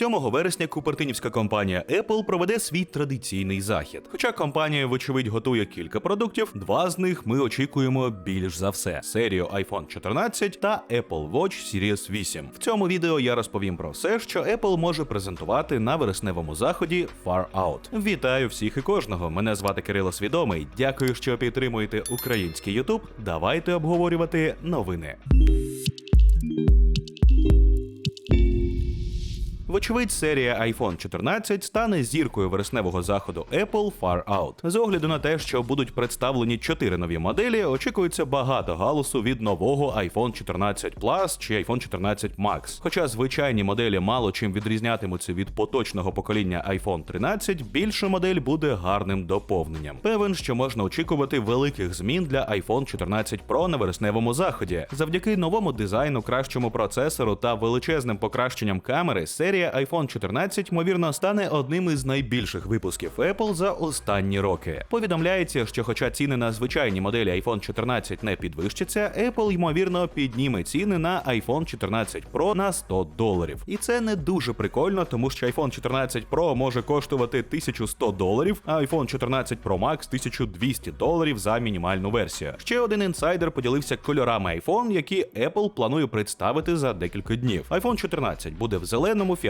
7 вересня купертинівська компанія Apple проведе свій традиційний захід. Хоча компанія, вочевидь, готує кілька продуктів, два з них ми очікуємо більш за все: серію iPhone 14 та Apple Watch Series 8. В цьому відео я розповім про все, що Apple може презентувати на вересневому заході Far Out. Вітаю всіх і кожного. Мене звати Кирило Свідомий. Дякую, що підтримуєте український YouTube. Давайте обговорювати новини. Вочевидь, серія iPhone 14 стане зіркою вересневого заходу Apple Far Out. З огляду на те, що будуть представлені чотири нові моделі, очікується багато галусу від нового iPhone 14 Plus чи iPhone 14 Max. Хоча звичайні моделі мало чим відрізнятимуться від поточного покоління iPhone 13, більша модель буде гарним доповненням. Певен, що можна очікувати великих змін для iPhone 14 Pro на вересневому заході. Завдяки новому дизайну, кращому процесору та величезним покращенням камери, серія iPhone 14, ймовірно, стане одним із найбільших випусків Apple за останні роки. Повідомляється, що, хоча ціни на звичайні моделі iPhone 14 не підвищаться, Apple ймовірно підніме ціни на iPhone 14 Pro на 100 доларів. І це не дуже прикольно, тому що iPhone 14 Pro може коштувати 1100 доларів, а iPhone 14 Pro Max 1200 доларів за мінімальну версію. Ще один інсайдер поділився кольорами iPhone, які Apple планує представити за декілька днів. iPhone 14 буде в зеленому, фіолетовому,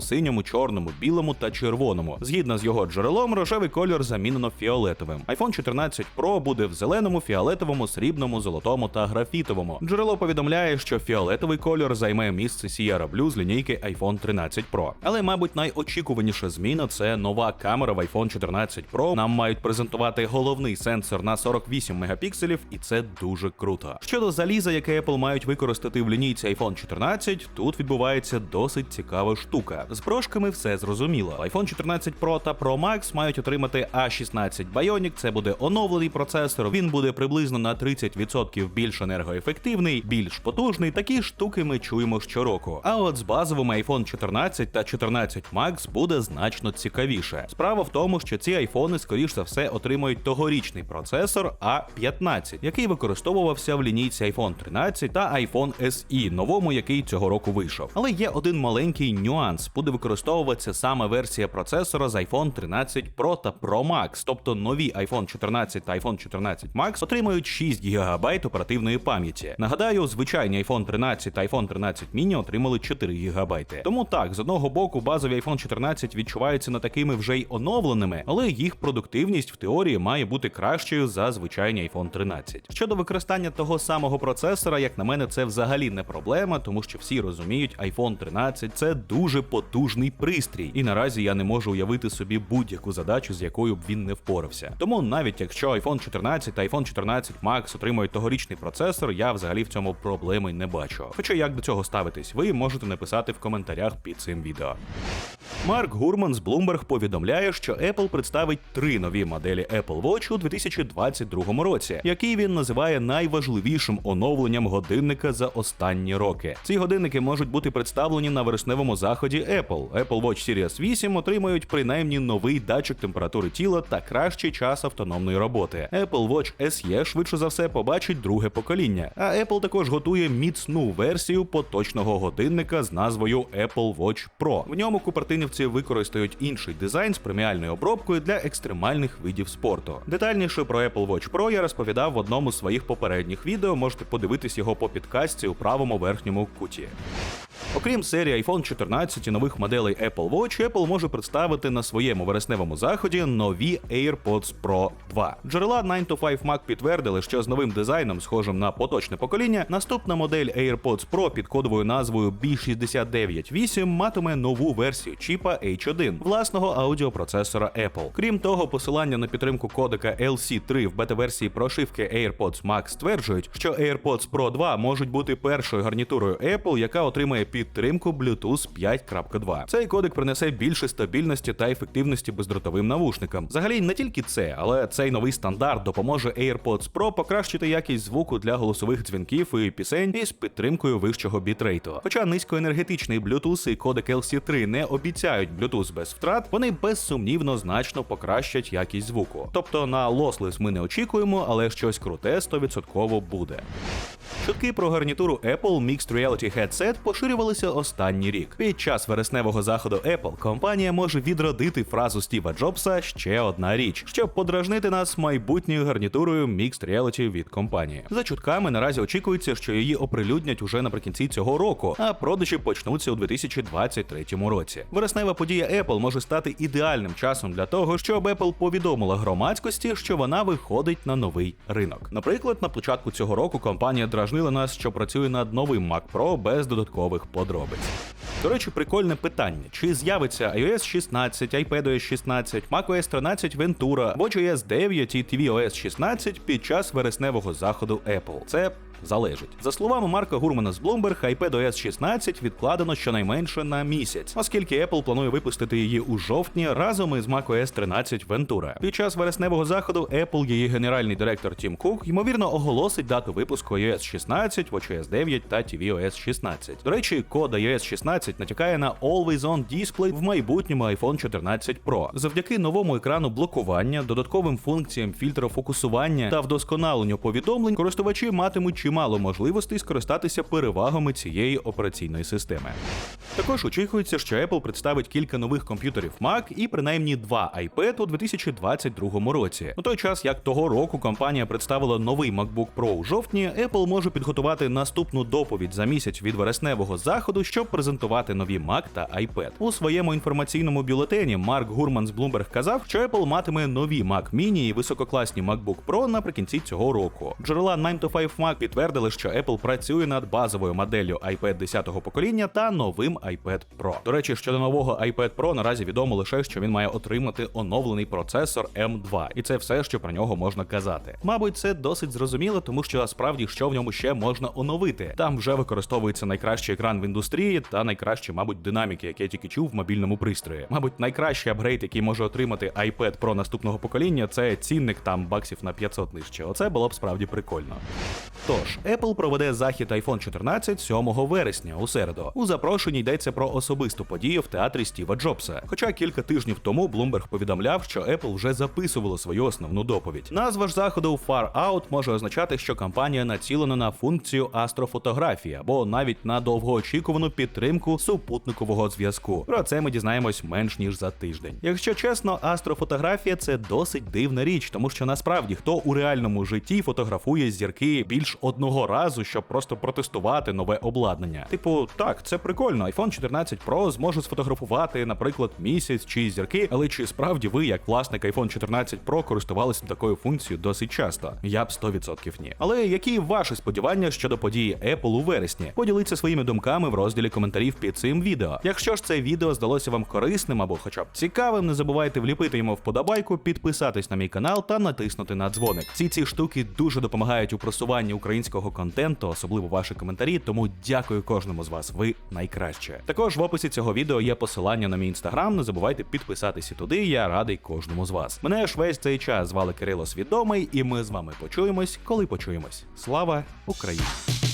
синьому, чорному, білому та червоному. Згідно з його джерелом, рожевий кольор замінено фіолетовим. iPhone 14 Pro буде в зеленому, фіолетовому, срібному, золотому та графітовому. Джерело повідомляє, що фіолетовий кольор займе місце Sierra Blue з лінійки iPhone 13 Pro. Але, мабуть, найочікуваніша зміна це нова камера в iPhone 14 Pro. Нам мають презентувати головний сенсор на 48 мегапікселів, і це дуже круто. Щодо заліза, яке Apple мають використати в лінійці iPhone 14, тут відбувається досить цікава штука. З прошками все зрозуміло. iPhone 14 Pro та Pro Max мають отримати A16 Bionic, це буде оновлений процесор. Він буде приблизно на 30% більш енергоефективний, більш потужний. Такі штуки ми чуємо щороку. А от з базовими iPhone 14 та 14 Max буде значно цікавіше. Справа в тому, що ці айфони, скоріш за все, отримують тогорічний процесор A15, який використовувався в лінійці iPhone 13 та iPhone SE, новому, який цього року вийшов. Але є один маленький нюанс: буде використовуватися саме версія процесора з iPhone 13 Pro та Pro Max, тобто нові iPhone 14 та iPhone 14 Max отримають 6 ГБ оперативної пам'яті. Нагадаю, звичайні iPhone 13 та iPhone 13 mini отримали 4 ГБ. Тому так, з одного боку, базові iPhone 14 відчуваються не такими вже й оновленими, але їх продуктивність в теорії має бути кращою за звичайні iPhone 13. Щодо використання того самого процесора, як на мене, це взагалі не проблема, тому що всі розуміють, iPhone 13 це дуже потужний пристрій, і наразі я не можу уявити собі будь-яку задачу, з якою б він не впорався. Тому навіть якщо iPhone 14 та iPhone 14 Max отримують тогорічний процесор, я взагалі в цьому проблеми не бачу. Хоча як до цього ставитись, ви можете написати в коментарях під цим відео. Марк Гурман з Bloomberg повідомляє, що Apple представить три нові моделі Apple Watch у 2022 році, які він називає найважливішим оновленням годинника за останні роки. Ці годинники можуть бути представлені на вересневому заході Apple. Apple Watch Series 8 отримають принаймні новий датчик температури тіла та кращий час автономної роботи. Apple Watch SE швидше за все побачить друге покоління. А Apple також готує міцну версію поточного годинника з назвою Apple Watch Pro. В ньому купертинівці використають інший дизайн з преміальною обробкою для екстремальних видів спорту. Детальніше про Apple Watch Pro я розповідав в одному з своїх попередніх відео. Можете подивитись його по підкастці у правому верхньому куті. Окрім серії iPhone 14 і нових моделей Apple Watch, Apple може представити на своєму вересневому заході нові AirPods Pro 2. Джерела 9 to 5 Mac підтвердили, що з новим дизайном, схожим на поточне покоління, наступна модель AirPods Pro під кодовою назвою B698 матиме нову версію чіпа H1 власного аудіопроцесора Apple. Крім того, посилання на підтримку кодека LC3 в бета-версії прошивки AirPods Max стверджують, що AirPods Pro 2 можуть бути першою гарнітурою Apple, яка отримає підтримку Bluetooth 5.2. Цей кодек принесе більше стабільності та ефективності бездротовим навушникам. Взагалі не тільки це, але цей новий стандарт допоможе AirPods Pro покращити якість звуку для голосових дзвінків і пісень із підтримкою вищого бітрейту. Хоча низькоенергетичний Bluetooth і кодек LC3 не обіцяють Bluetooth без втрат, вони безсумнівно значно покращать якість звуку. Тобто на лослес ми не очікуємо, але щось круте 100% буде. Чутки про гарнітуру Apple Mixed Reality Headset поширювалися останній рік. Під час вересневого заходу Apple компанія може відродити фразу Стіва Джобса ще одна річ, щоб подражнити нас майбутньою гарнітурою Mixed Reality від компанії. За чутками наразі очікується, що її оприлюднять уже наприкінці цього року, а продажі почнуться у 2023 році. Вереснева подія Apple може стати ідеальним часом для того, щоб Apple повідомила громадськості, що вона виходить на новий ринок. Наприклад, на початку цього року компанія дражнила нас, що працює над новим Mac Pro без додаткових подробиць. До речі, прикольне питання: чи з'явиться iOS 16, iPadOS 16, macOS 13 Ventura, WatchOS 9 і tvOS 16 під час вересневого заходу Apple? Це залежить. За словами Марка Гурмана з Bloomberg, iPadOS 16 відкладено щонайменше на місяць, оскільки Apple планує випустити її у жовтні разом із macOS 13 Ventura. Під час вересневого заходу Apple, її генеральний директор Тім Кук, ймовірно, оголосить дату випуску iOS 16, WatchOS 9 та tvOS 16. До речі, код iOS 16 натякає на Always On Display в майбутньому iPhone 14 Pro. Завдяки новому екрану блокування, додатковим функціям фільтрофокусування та вдосконаленню повідомлень, користувачі матимуть чимало можливостей скористатися перевагами цієї операційної системи. Також очікується, що Apple представить кілька нових комп'ютерів Mac і принаймні два iPad у 2022 році. У той час, як того року компанія представила новий MacBook Pro у жовтні, Apple може підготувати наступну доповідь за місяць від вересневого заходу, щоб презентувати нові Mac та iPad. У своєму інформаційному бюлетені Марк Гурман з Bloomberg казав, що Apple матиме нові Mac Mini і висококласні MacBook Pro наприкінці цього року. Джерела 9 to 5 Mac підтвердили, що Apple працює над базовою моделлю iPad 10-го покоління та новим iPad Pro. До речі, щодо нового iPad Pro наразі відомо лише, що він має отримати оновлений процесор M2, і це все, що про нього можна казати. Мабуть, це досить зрозуміло, тому що справді що в ньому ще можна оновити. Там вже використовується найкращий екран в індустрії та найкращі, мабуть, динаміки, які я тільки чув в мобільному пристрої. Мабуть, найкращий апгрейд, який може отримати iPad Pro наступного покоління, це цінник там баксів на 500 нижче. Оце було б справді прикольно. Тож, Apple проведе захід iPhone 14 7 вересня у середу. У запрошенні йдеться про особисту подію в театрі Стіва Джобса. Хоча кілька тижнів тому Bloomberg повідомляв, що Apple вже записувало свою основну доповідь. Назва ж заходу Far Out може означати, що компанія націлена на функцію астрофотографії або навіть на довгоочікувану підтримку супутникового зв'язку. Про це ми дізнаємось менш ніж за тиждень. Якщо чесно, астрофотографія це досить дивна річ, тому що насправді хто у реальному житті фотографує зірки більш одного разу, щоб просто протестувати нове обладнання. Типу, так, це прикольно. iPhone 14 Pro зможе сфотографувати, наприклад, місяць чи зірки, але чи справді ви, як власник iPhone 14 Pro, користувалися такою функцією досить часто? Я б 100% ні. Але які ваші сподівання щодо події Apple у вересні? Поділіться своїми думками в розділі коментарів під цим відео. Якщо ж це відео здалося вам корисним або хоча б цікавим, не забувайте вліпити йому вподобайку, підписатись на мій канал та натиснути на дзвоник. Всі ці штуки дуже допомагають у просуванні українського контенту, особливо ваші коментарі. Тому дякую кожному з вас. Ви найкраще. Також в описі цього відео є посилання на мій інстаграм. Не забувайте підписатися туди. Я радий кожному з вас. Мене ж весь цей час звали Кирило Свідомий, і ми з вами почуємось, коли почуємось. Слава Україні!